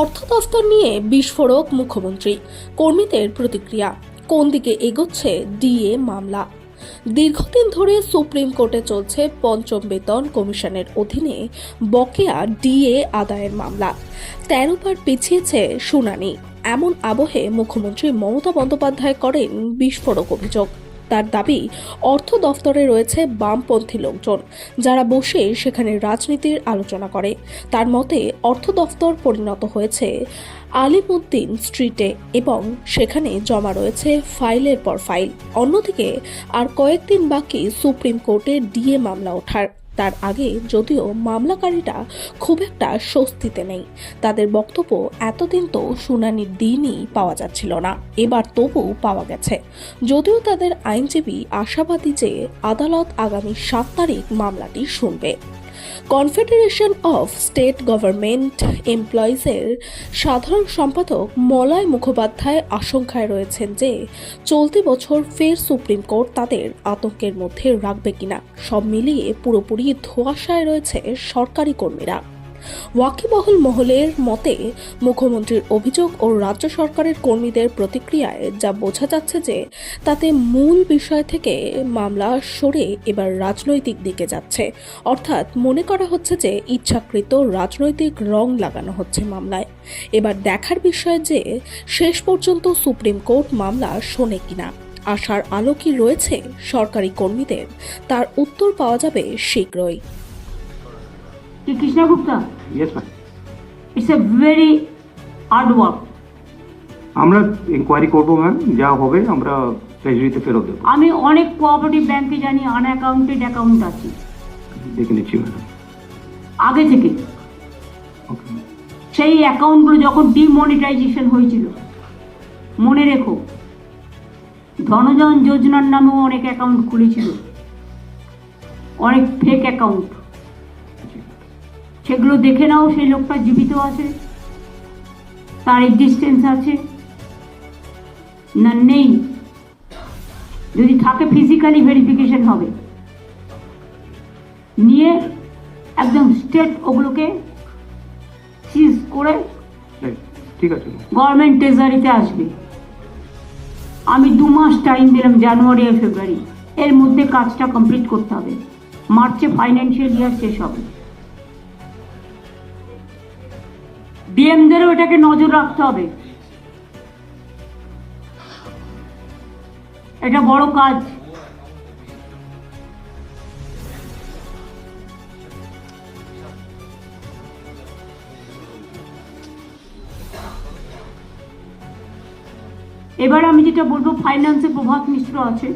অর্থ দফতর নিয়ে বিস্ফোরক মুখ্যমন্ত্রী। কর্মীদের প্রতিক্রিয়া, কোন দিকে এগোচ্ছে ডিএ মামলা? দীর্ঘদিন ধরে সুপ্রিম কোর্টে চলছে পঞ্চম বেতন কমিশনের অধীনে বকেয়া ডিএ আদায়ের মামলা। তেরো বার পিছিয়েছে শুনানি। এমন আবহে মুখ্যমন্ত্রী মমতা বন্দ্যোপাধ্যায় করেন বিস্ফোরক অভিযোগ। তার দাবি, অর্থ দফতরে রয়েছে বামপন্থী লোকজন, যারা বসে সেখানে রাজনীতির আলোচনা করে। তার মতে, অর্থ দফতর পরিণত হয়েছে আলিমুদ্দিন স্ট্রিটে এবং সেখানে জমা রয়েছে ফাইলের পর ফাইল। অন্যদিকে, আর কয়েকদিন বাকি সুপ্রিম কোর্টে ডিএ মামলা ওঠার। তার আগে যদিও মামলাকারীটা খুব একটা স্বস্তিতে নেই। তাদের বক্তব্য এতদিন তো শুনানির দিনই পাওয়া যাচ্ছিল না, এবার তবু পাওয়া গেছে। যদিও তাদের আইনজীবী আশাবাদী যে আদালত আগামী সাত তারিখ মামলাটি শুনবে। কনফেডারেশন অফ স্টেট গভর্নমেন্ট এমপ্লয়িজের সাধারণ সম্পাদক মলয় মুখোপাধ্যায় আশঙ্কায় রয়েছেন যে চলতি বছর ফের সুপ্রিম কোর্ট তাদের আতঙ্কের মধ্যে রাখবে কিনা। সব মিলিয়ে পুরোপুরি ধোয়াশায় রয়েছে সরকারি কর্মীরা। ওয়াকিবহল মহলের মতে, মুখ্যমন্ত্রীর অভিযোগ ও রাজ্য সরকারের কর্মীদের প্রতিক্রিয়ায় যা বোঝা যাচ্ছে যে তাতে মূল বিষয় থেকে মামলা সরে এবার রাজনৈতিক দিকে যাচ্ছে। অর্থাৎ মনে করা হচ্ছে যে ইচ্ছাকৃত রাজনৈতিক রং লাগানো হচ্ছে মামলায়। এবার দেখার বিষয় যে শেষ পর্যন্ত সুপ্রিম কোর্ট মামলা শোনে কিনা। আশার আলো কি রয়েছে সরকারি কর্মীদের? তার উত্তর পাওয়া যাবে শীঘ্রই। কি Krishna Gupta yes ma'am it's a very hard work আমরা ইনকোয়ারি করব ম্যাম যা হবে আমরা ট্রেজারিতে ফেরত দেবো। আমি অনেক কোঅপারেটিভ ব্যাংকে জানি আনঅ্যাকাউন্টেড অ্যাকাউন্ট আছে। দেখে নিচ্ছি ম্যাডাম আগে থেকে। ওকে সেই অ্যাকাউন্টগুলো যখন ডিমনিটাইজেশন হয়েছিল মনে রেখো ধনজন যোজনার নামেও অনেক অ্যাকাউন্ট খুলেছিল। অনেক ফেক অ্যাকাউন্ট সেগুলো দেখে নাও সেই লোকটা জীবিত আছে তার এক্সিস্টেন্স আছে। না নেই। যদি থাকে ফিজিক্যালি ভেরিফিকেশন হবে। নিয়ে একদম স্টেট ওগুলোকে সিজ করে ঠিক আছে। গভর্নমেন্ট ট্রেজারিতে আসবে। আমি দু মাস টাইম দিলাম জানুয়ারি আর ফেব্রুয়ারি এর মধ্যে কাজটা কমপ্লিট করতে হবে। মার্চে ফাইন্যান্সিয়াল ইয়ার শেষ হবে। ডিএমদেরও এটাকে নজর রাখতে হবে। এটা বড় কাজ। এবার আমি যেটা বলব ফাইন্যান্সে প্রভাত মিশ্র আছে।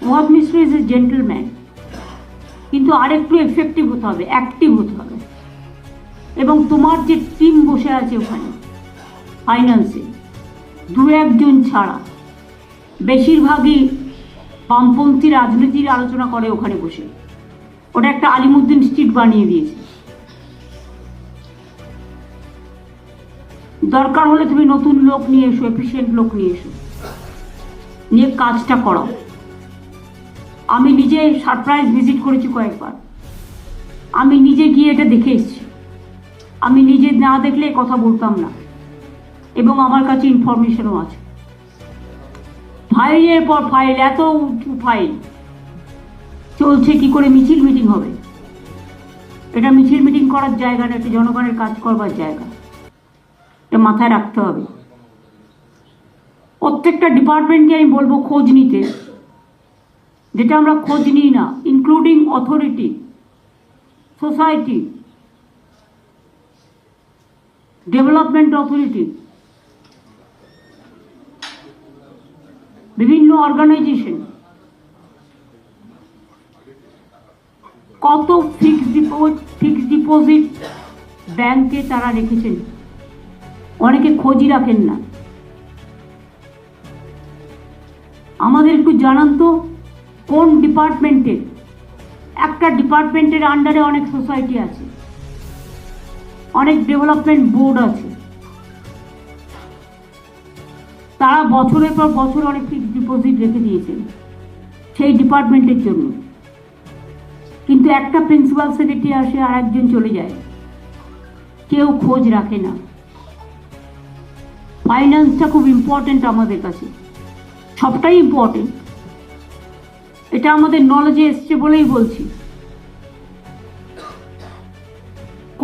প্রভাত মিশ্র ইজ এ জেন্টলম্যান কিন্তু আরেকটু এফেক্টিভ হতে হবে অ্যাক্টিভ হতে হবে। এবং তোমার যে টিম বসে আছে ওখানে ফাইন্যান্সে দু একজন ছাড়া, বেশিরভাগই বামপন্থী রাজনীতির আলোচনা করে ওখানে বসে। ওটা একটা আলিমুদ্দিন স্ট্রিট বানিয়ে দিয়েছে। দরকার হলে তুমি নতুন লোক নিয়ে এসো এফিসিয়েন্ট লোক নিয়ে এসো। নিয়ে কাজটা করাও। আমি নিজে সারপ্রাইজ ভিজিট করেছি কয়েকবার। আমি নিজে গিয়ে এটা দেখে এসেছি। আমি নিজে না দেখলে কথা বলতাম না। এবং আমার কাছে ইনফরমেশনও আছে। ফাইলের পর ফাইল এত উঁচু ফাইল চলছে কি করে মিছিল মিটিং হবে? এটা মিছিল মিটিং করার জায়গা না, এটা জনগণের কাজ করবার জায়গা। এটা মাথায় রাখতে হবে। প্রত্যেকটা ডিপার্টমেন্টকে আমি বলব খোঁজ নিতে। যেটা আমরা খোঁজ নিই না including authority society development authority বিভিন্ন অর্গানাইজেশন কত ফিক্সড ডিপোজিট ফিক্সড ডিপোজিট ব্যাংকে তারা রেখেছেন? অনেকে খোঁজই রাখেন না। আমাদের একটু জানান তো, কোন ডিপার্টমেন্টের একটা ডিপার্টমেন্টের আন্ডারে অনেক সোসাইটি আছে। অনেক ডেভেলপমেন্ট বোর্ড আছে। তারা বছরের পর বছর অনেক ফিক্সড ডিপোজিট রেখে দিয়েছেন, সেই ডিপার্টমেন্টের জন্য। কিন্তু একটা প্রিন্সিপাল সেক্রেটারি আসে আর একজন চলে যায়। কেউ খোঁজ রাখে না। ফাইন্যান্সটা খুব ইম্পর্টেন্ট আমাদের কাছে। সবটাই ইম্পর্টেন্ট এটা আমাদের নলেজে এসছে বলেই বলছি।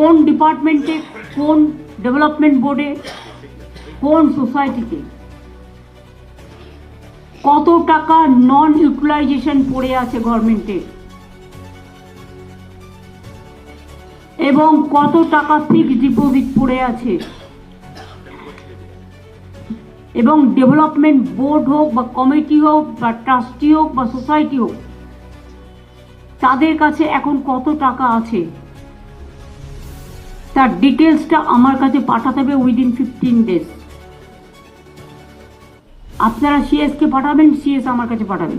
কোন ডিপার্টমেন্টে, কোন ডেভেলপমেন্ট বোর্ডে, কোন সোসাইটিতে? কত টাকা নন ইউটিলাইজেশন পড়ে আছে গভর্নমেন্টে? এবং কত টাকা ফিক্সড ডিপোজিট পড়ে আছে? এবং ডেভেলপমেন্ট বোর্ড হোক বা কমিটি হোক বা ট্রাস্টি হোক বা সোসাইটি হোক, তাদের কাছে এখন কত টাকা আছে? তার ডিটেলসটা আমার কাছে পাঠাতে হবে উইদিন ফিফটিন ডেজ আপনারা সিএসকে পাঠাবেন সিএস আমার কাছে পাঠাবেন।